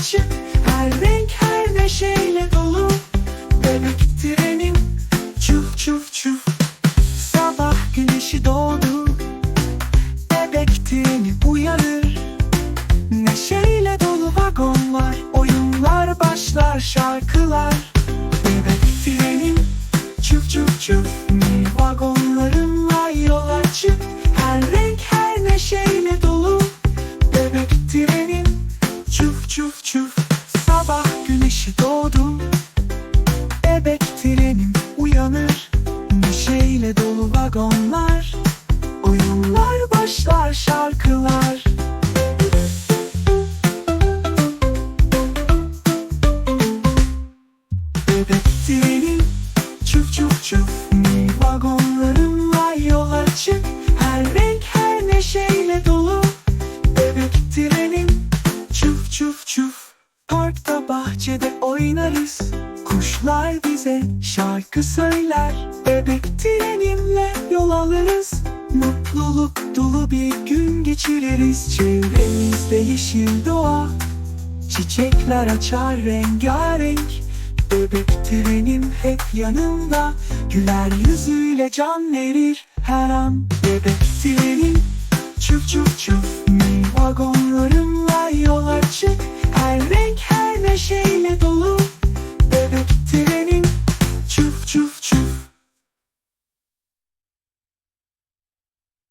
açık Her renk her neşeyle dolu. Bebek trenim çuf çuf çuf. Sabah güneşi doğdu Bebek treni uyanır. Neşeyle dolu vagonlar Oyunlar başlar şarkılar. Bebek trenim çuf çuf çuf. Vagonlarınla yol açık. Her renk her neşeyle trenim uyanır Neşeyle dolu vagonlar Oyunlar başlar şarkılar. Bebek trenim çuf çuf çuf vagonlarımla yola çık. Her renk her neşeyle dolu. Bebek trenim çuf çuf çuf. Parkta bahçede oynarız Kuşlar bize şarkı söyler. Bebek trenimle yol alırız. Mutluluk dolu bir gün geçiririz. Çevremizde yeşil doğa Çiçekler açar rengarenk. Bebek trenim hep yanımda Güler yüzüyle can verir her an. Bebek trenim Çuf çuf çuf Vagonlarımla yola çık.